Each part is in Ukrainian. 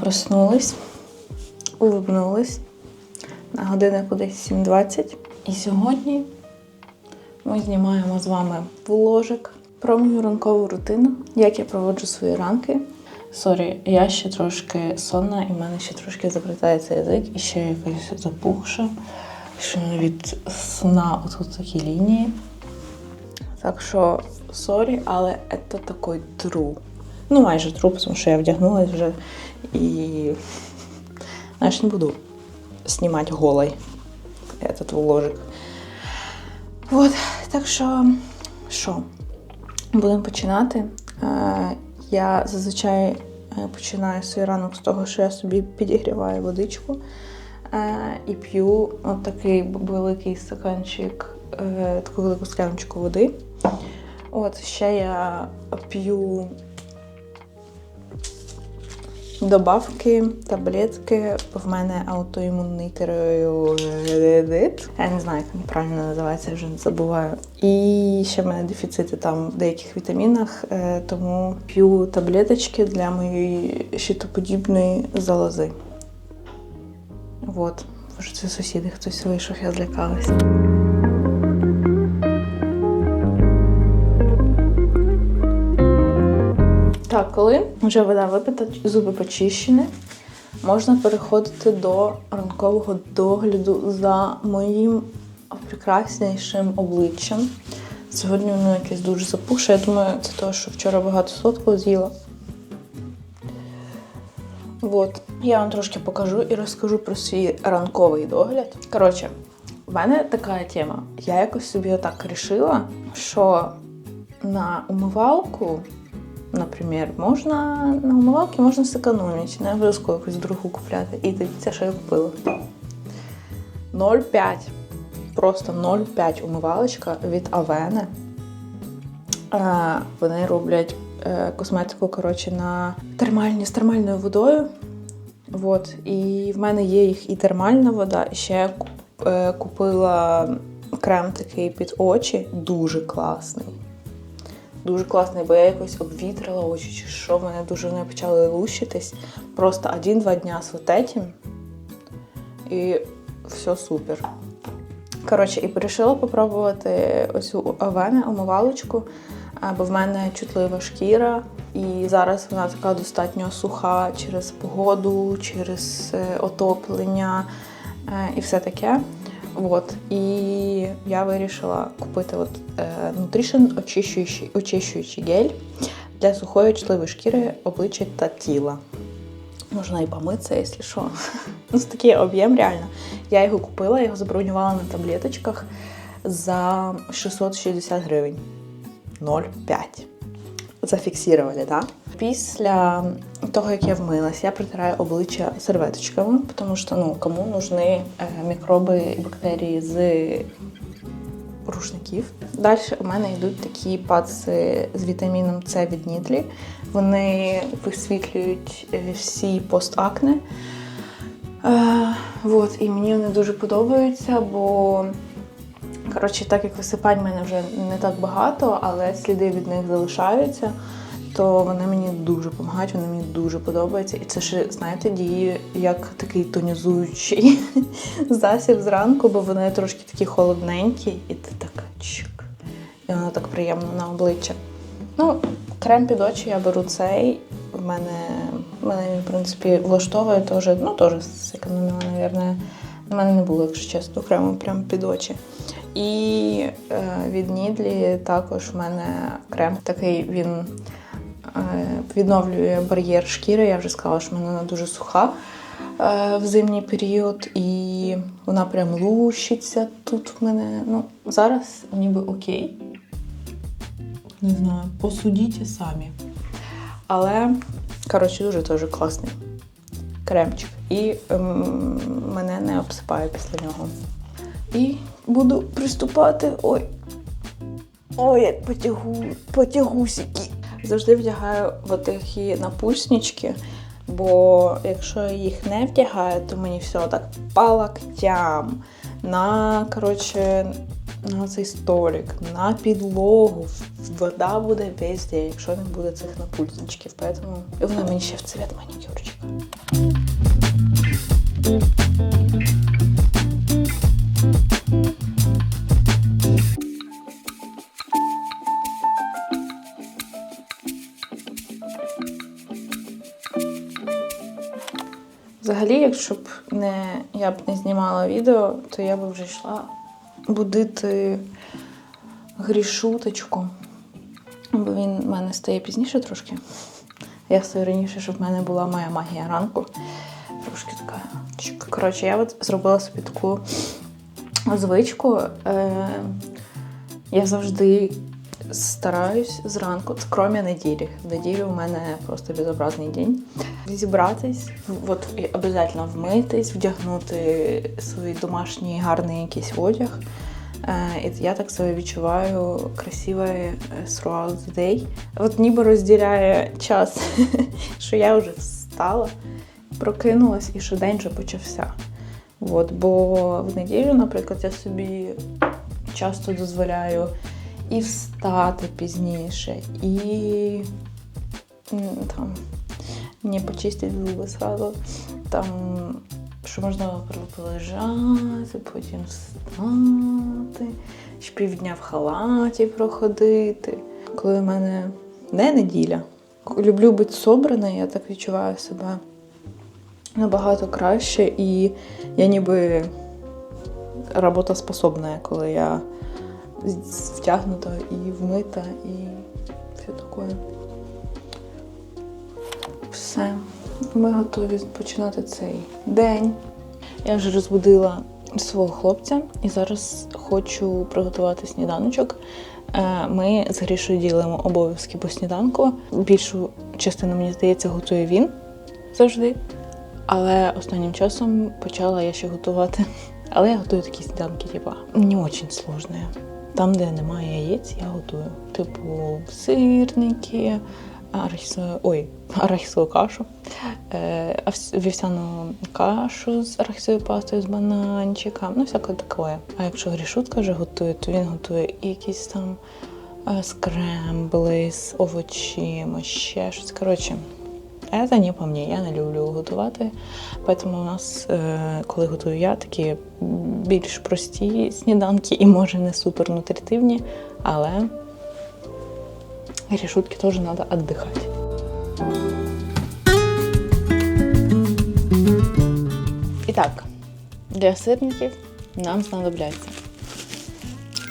проснулись, улыбнулись. На годиннику десь 7.20. І сьогодні ми знімаємо з вами вложик про мою ранкову рутину, як я проводжу свої ранки. Сорі, я ще трошки сонна, і в мене ще трошки заплітається язик, і ще якось запухше. Ще від сна отут такі лінії. Так що, сорі, але це такий тру. Ну, майже тру, тому що я вдягнулась вже і знаєш, не буду знімати голий этот вложик. От, так що, що, будемо починати. Е, Я зазвичай е, починаю свій ранок з того, що я собі підігріваю водичку е, і п'ю от такий великий стаканчик, таку велику скляночку води. От ще я п'ю добавки, таблетки. В мене аутоімунний тиреоїдит. Я не знаю, як він правильно називається, вже забуваю. І ще в мене дефіцити там в деяких вітамінах, е, тому п'ю таблеточки для моєї щитоподібної залози. От. Боже, це сусіди, хтось вийшов, я злякалась. Так, коли вже вода випита, зуби почищені, можна переходити до ранкового догляду за моїм прекраснішим обличчям. Сьогодні воно якесь дуже запухше. Я думаю, це того, що вчора багато солодкого з'їла. От. Я вам трошки покажу і розкажу про свій ранковий догляд. Коротше, в мене така тема. Я якось собі отак рішила, що на умивалку Наприклад, можна на умивалки можна зекономити, не обов'язково якусь другу купляти. І дивіться, що я купила. 0,5. Просто 0,5 умивалочка від Авене. Вони роблять е, косметику коротше, на термальні з термальною водою. От. І в мене є їх і термальна вода, і ще я е, купила крем такий під очі, дуже класний дуже класний, бо я якось обвітрила очі, чи що вони дуже вони почали лущитись. Просто один-два дня з вот і все супер. Коротше, і вирішила попробувати оцю авене, омивалочку, бо в мене чутлива шкіра, і зараз вона така достатньо суха через погоду, через е, отоплення е, і все таке. От. І я вирішила купити от, е, Nutrition очищуючий, очищуючий гель для сухої чутливої шкіри, обличчя та тіла. Можна і помитися, якщо що. Ну, такий об'єм, реально. Я його купила, його забронювала на таблеточках за 660 гривень. 0,5. Зафіксували, так? Після того, як я вмилась, я притираю обличчя серветочками, тому що ну, кому нужні мікроби і бактерії з рушників. Далі у мене йдуть такі паци з вітаміном С від Нідлі. Вони висвітлюють е, всі постакне. Е, вот, І мені вони дуже подобаються, бо коротше, так як висипань в мене вже не так багато, але сліди від них залишаються то вони мені дуже допомагають, вони мені дуже подобаються. І це ще, знаєте, діє як такий тонізуючий засіб зранку, бо вони трошки такі холодненькі, і ти так чик. І воно так приємно на обличчя. Ну, крем під очі я беру цей. В мене мене він, в принципі, влаштовує теж, ну, теж зекономила, мабуть. У мене не було, якщо чесно, крему прямо під очі. І е, від Нідлі також в мене крем такий він Е, відновлює бар'єр шкіри. Я вже сказала, що вона дуже суха е, в зимній період, і вона прям лущиться тут в мене. Ну, Зараз ніби окей. Не знаю, посудіть самі. Але, коротше, дуже дуже класний кремчик. І ем, мене не обсипає після нього. І буду приступати. Ой. Ой, як потягу, потягусики. Завжди вдягаю в такі напульснички, бо якщо я їх не вдягаю, то мені все так по локтям, на коротше, на цей столик, на підлогу. Вода буде везде, якщо не буде цих напульсичків. Поэтому вона мені ще в цвет манікюрчик. Взагалі, якщо б не я б не знімала відео, то я б вже йшла будити грішуточку. Бо він в мене стає пізніше трошки. Я стою раніше, щоб в мене була моя магія ранку. Трошки така. Коротше, я от зробила собі таку звичку. Е, я завжди стараюсь зранку, кромі неділі. В неділю у мене просто безобразний день. Зібратись, от обов'язково вмитись, вдягнути свій домашній гарний якийсь одяг. Е, І я так себе відчуваю красивий е, throughout the day. От ніби розділяє час, що я вже встала, прокинулась і що день вже почався. От, бо в неділю, наприклад, я собі часто дозволяю і встати пізніше, і там не почистити зуби сразу, там, що можна полежати, потім встати, ще півдня в халаті проходити. Коли в мене не неділя, люблю бути собраною, я так відчуваю себе набагато краще, і я ніби роботоспособна, коли я втягнута і вмита, і все таке. Все, ми готові починати цей день. Я вже розбудила свого хлопця і зараз хочу приготувати сніданочок. Е, Ми з Грішою ділимо обов'язки по сніданку. Більшу частину, мені здається, готує він завжди. Але останнім часом почала я ще готувати. Але я готую такі сніданки, типа, не дуже сложні. Там, де немає яєць, я готую. Типу сирники, арахісову, ой, арахісову кашу, е, вівсяну кашу з арахісовою пастою, з бананчиком, ну всяке таке. А якщо грішутка вже готує, то він готує якісь там е, скрембли з овочима, ще щось. Коротше, це не по мені, я не люблю готувати. Тому у нас, е, коли готую я, такі більш прості сніданки і може не супер нутритивні, але решутки теж треба віддихати. І так, для сирників нам знадобляться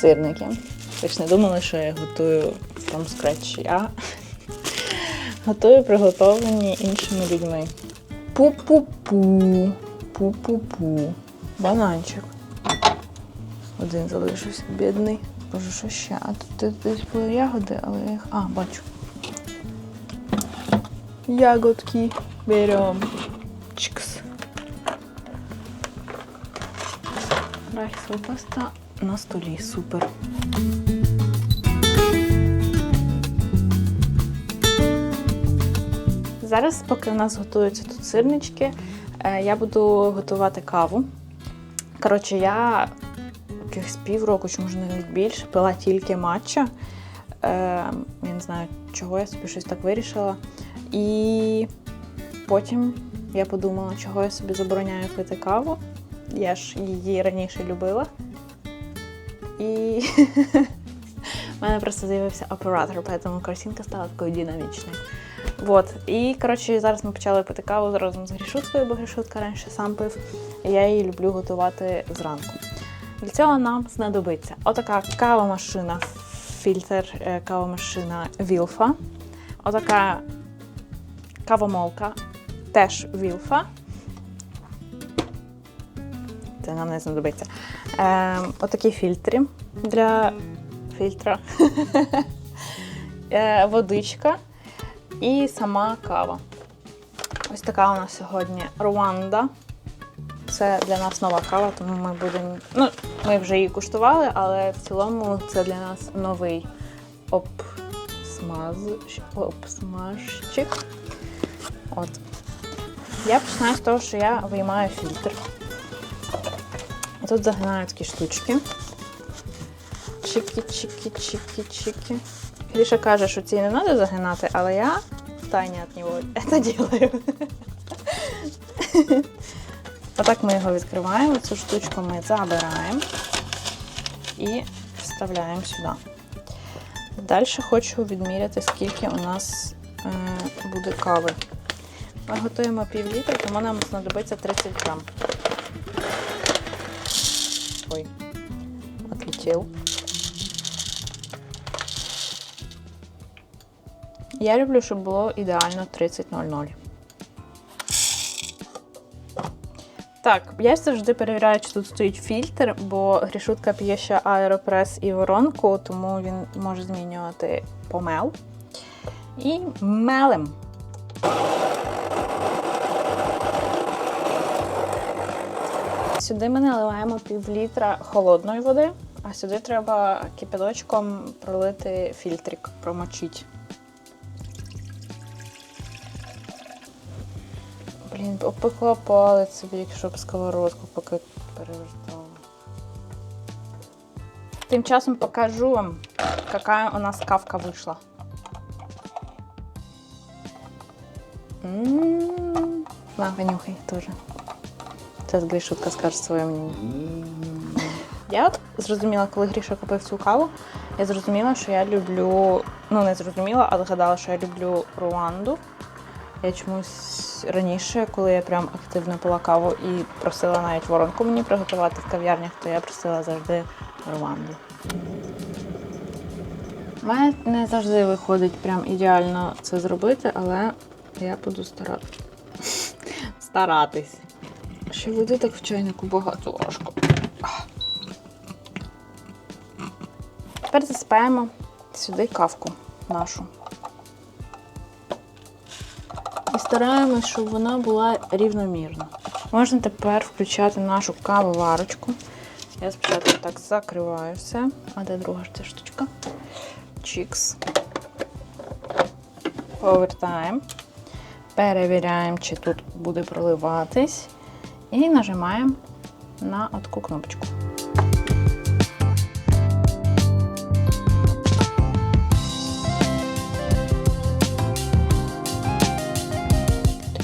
сирники. Ви ж не думали, що я готую from scratch. Я готую приготовлені іншими людьми. Пу-пу-пу. Пу-пу-пу. Бананчик. Один залишився, бідний. Боже, що ще? А тут десь були ягоди, але я їх. А, бачу. Ягодки беремо. Чикс. Арахісова паста на столі. Супер. Зараз, поки у нас готуються тут сирнички, е, я буду готувати каву. Коротше, я якихось півроку, чи може навіть більше, пила тільки матча. Е, я не знаю, чого я собі щось так вирішила. І потім я подумала, чого я собі забороняю пити каву. Я ж її раніше любила. І в мене просто з'явився оператор, тому картинка стала такою динамічною. Вот. І коротше, зараз ми почали пити каву разом з грішуткою, бо грішутка раніше сам пив. Я її люблю готувати зранку. Для цього нам знадобиться отака кавомашина, фільтр е, кавомашина Вілфа. Отака кавомолка, теж Вілфа. Це нам не знадобиться. Е, отакі фільтри для фільтра. е, водичка і сама кава. Ось така у нас сьогодні Руанда. Це для нас нова кава, тому ми будемо. Ну, ми вже її куштували, але в цілому це для нас новий обсмаз... обсмажчик. От. Я починаю з того, що я виймаю фільтр. Тут загинаю такі штучки. Чики-чики-чики-чики. Гріша каже, що ці не треба загинати, але я тайне від нього це делаю. Отак ми його відкриваємо, цю штучку ми забираємо і вставляємо сюди. Далі хочу відміряти, скільки у нас е, буде кави. Ми готуємо пів літра, тому нам знадобиться 30 грам. Ой, отлетів. Я люблю, щоб було ідеально 30.00. Так, я завжди перевіряю, чи тут стоїть фільтр, бо грішутка п'є ще аеропрес і воронку, тому він може змінювати помел. І мелем. Сюди ми наливаємо пів літра холодної води, а сюди треба кипяточком пролити фільтрик, промочити. Опекла палець собі, якщо б сковородку поки перевертала. Тим часом покажу вам, яка у нас кавка вийшла. На, понюхай теж. Зараз Грішутка скаже своє мнение. Я от зрозуміла, коли Гріша купив цю каву, я зрозуміла, що я люблю. Ну, не зрозуміла, але згадала, що я люблю Руанду. Я чомусь раніше, коли я прям активно пила каву і просила навіть воронку мені приготувати в кав'ярнях, то я просила завжди Руанду. У мене не завжди виходить прям ідеально це зробити, але я буду старати. старатись. Ще води так в чайнику багато важко. Тепер засипаємо сюди кавку нашу. Стараємось, щоб вона була рівномірна. Можна тепер включати нашу кавоварочку. Я спочатку так закриваю все. А де друга ж ця штучка? Чікс. Повертаємо. Перевіряємо, чи тут буде проливатись. І нажимаємо на таку кнопочку.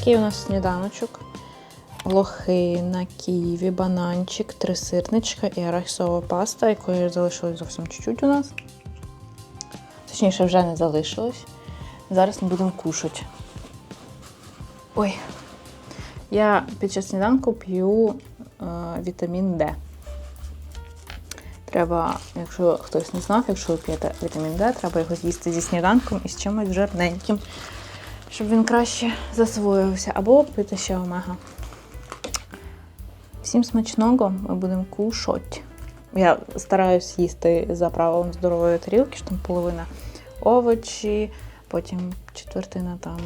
Такий у нас сніданочок. Лохина, ківі, бананчик, три сирничка і арахісова паста, якої залишилось зовсім чуть-чуть у нас. Точніше, вже не залишилось. Зараз ми будемо кушати. Ой. Я під час сніданку п'ю е, вітамін Д. Треба, якщо хтось не знав, якщо ви п'єте вітамін Д, треба його з'їсти зі сніданком і з чимось жирненьким, щоб він краще засвоювався. Або пити ще омега. Всім смачного, ми будемо кушати. Я стараюсь їсти за правилом здорової тарілки, що там половина овочі, потім четвертина там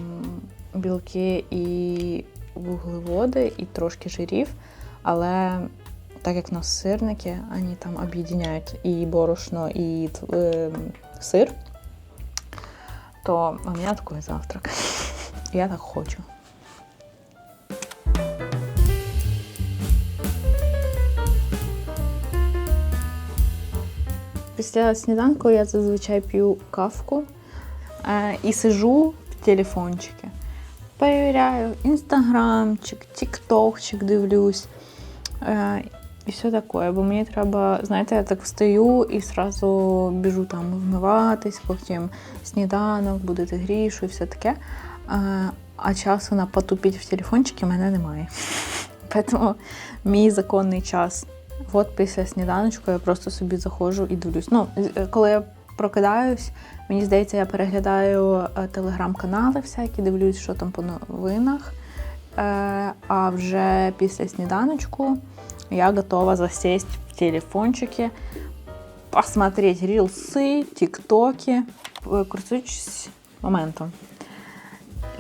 білки і вуглеводи, і трошки жирів. Але так як в нас сирники, вони там об'єднають і борошно, і е, сир, то у мене такий завтрак. Я так хочу. Після сніданку я зазвичай п'ю кавку е, і сижу в телефончики. Перевіряю інстаграмчик, тіктокчик дивлюсь. Е, і все таке. Бо мені треба, знаєте, я так встаю і одразу біжу там вмиватись, потім сніданок, будити грішу і все таке. А часу на потупіть в телефончики мене немає. Тому мій законний час. От після сніданочку я просто собі заходжу і дивлюсь. Ну, е, коли я прокидаюсь, мені здається, я переглядаю е, телеграм-канали всякі, дивлюсь, що там по новинах. Е, А вже після сніданочку я готова засесть в телефончики, посмотреть рілси, тіктоки, користуючись моментом.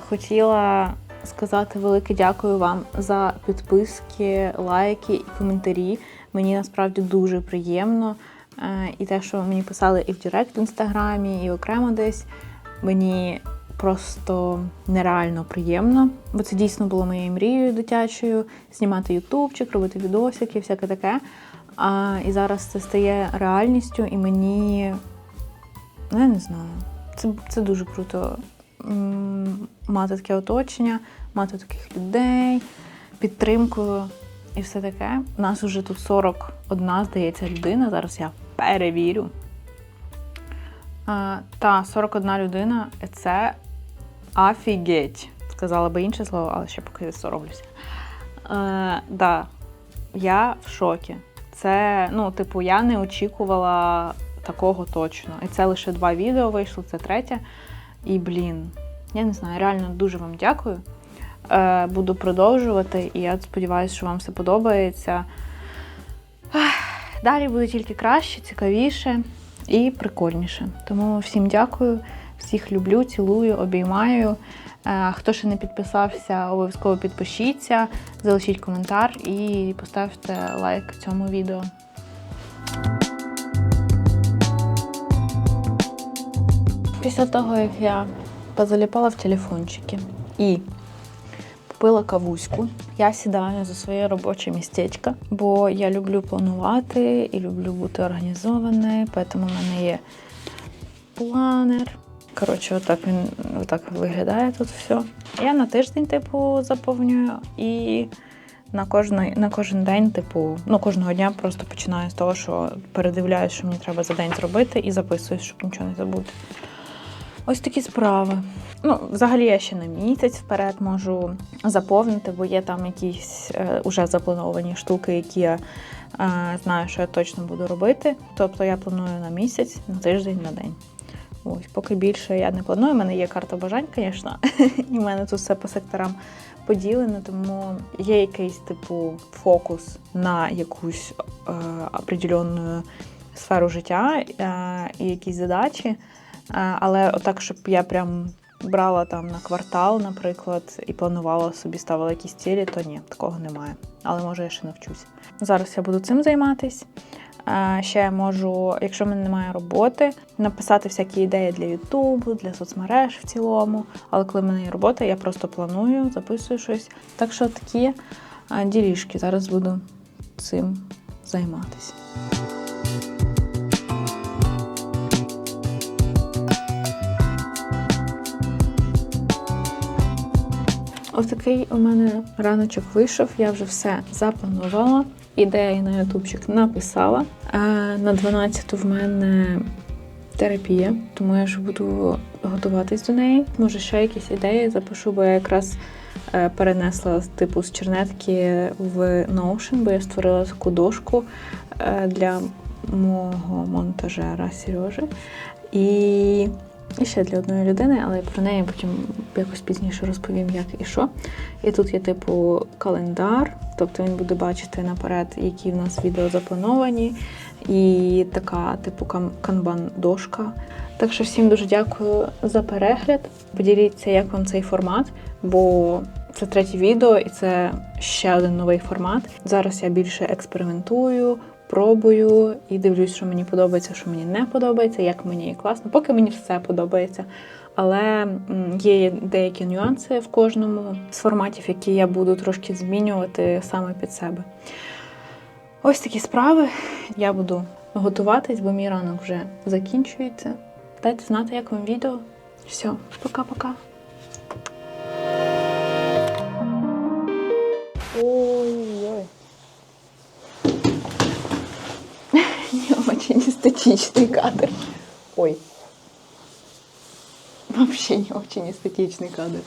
Хотіла сказати велике дякую вам за підписки, лайки і коментарі. Мені насправді дуже приємно. Е, І те, що мені писали і в Директ в інстаграмі, і окремо десь, мені просто нереально приємно, бо це дійсно було моєю мрією дитячою знімати ютубчик, робити відосики, всяке таке. А, і зараз це стає реальністю, і мені, ну я не знаю, це, це дуже круто мати таке оточення, мати таких людей, підтримку і все таке. У нас вже тут 41, здається, людина. Зараз я перевірю. Та, 41 людина це офігеть. Сказала би інше слово, але ще поки соромлюся. Е, да, я в шокі. Це, ну, типу, я не очікувала такого точно. І це лише два відео вийшло, це третє. І, блін, я не знаю, реально дуже вам дякую. Е, буду продовжувати, і я сподіваюся, що вам все подобається. Далі буде тільки краще, цікавіше і прикольніше. Тому всім дякую, всіх люблю, цілую, обіймаю. Е, Хто ще не підписався, обов'язково підпишіться, залишіть коментар і поставте лайк цьому відео. Після того, як я позаліпала в телефончики і купила кавуську, я сідаю за своє робоче містечко, бо я люблю планувати і люблю бути організованою, тому в мене є планер. Коротше, отак він отак виглядає тут все. Я на тиждень, типу, заповнюю і на кожний, на кожен день, типу, ну кожного дня просто починаю з того, що передивляюсь, що мені треба за день зробити, і записую, щоб нічого не забути. Ось такі справи. Ну, взагалі я ще на місяць вперед можу заповнити, бо є там якісь е, уже заплановані штуки, які я е, знаю, що я точно буду робити. Тобто я планую на місяць, на тиждень, на день. Ось, поки більше я не планую. У мене є карта бажань, звісно, і в мене тут все по секторам поділено, тому є якийсь типу фокус на якусь е, определенну сферу життя е, і якісь задачі. Е, Але отак, щоб я прям брала там на квартал, наприклад, і планувала собі, ставила якісь цілі, то ні, такого немає. Але може я ще навчусь. Зараз я буду цим займатись. Ще я можу, якщо в мене немає роботи, написати всякі ідеї для Ютубу, для соцмереж в цілому. Але коли в мене є робота, я просто планую, записую щось. Так що такі ділішки. Зараз буду цим займатися. Ось такий у мене раночок вийшов. Я вже все запланувала. Ідеї на ютубчик написала. На 12 в мене терапія, тому я ж буду готуватись до неї. Може, ще якісь ідеї запишу, бо я якраз е, перенесла типу з чернетки в Notion, бо я створила таку дошку е, для мого монтажера Сережі. І і ще для одної людини, але про неї потім якось пізніше розповім, як і що. І тут є типу календар, тобто він буде бачити наперед, які в нас відео заплановані, і така, типу, канбан-дошка. Так що всім дуже дякую за перегляд. Поділіться, як вам цей формат, бо це третє відео, і це ще один новий формат. Зараз я більше експериментую, пробую і дивлюсь, що мені подобається, що мені не подобається, як мені класно. Поки мені все подобається. Але є деякі нюанси в кожному з форматів, які я буду трошки змінювати саме під себе. Ось такі справи. Я буду готуватись, бо мій ранок вже закінчується. Дайте знати, як вам відео. Все, пока-пока. очень эстетичный кадр. Ой. Вообще не очень эстетичный кадр.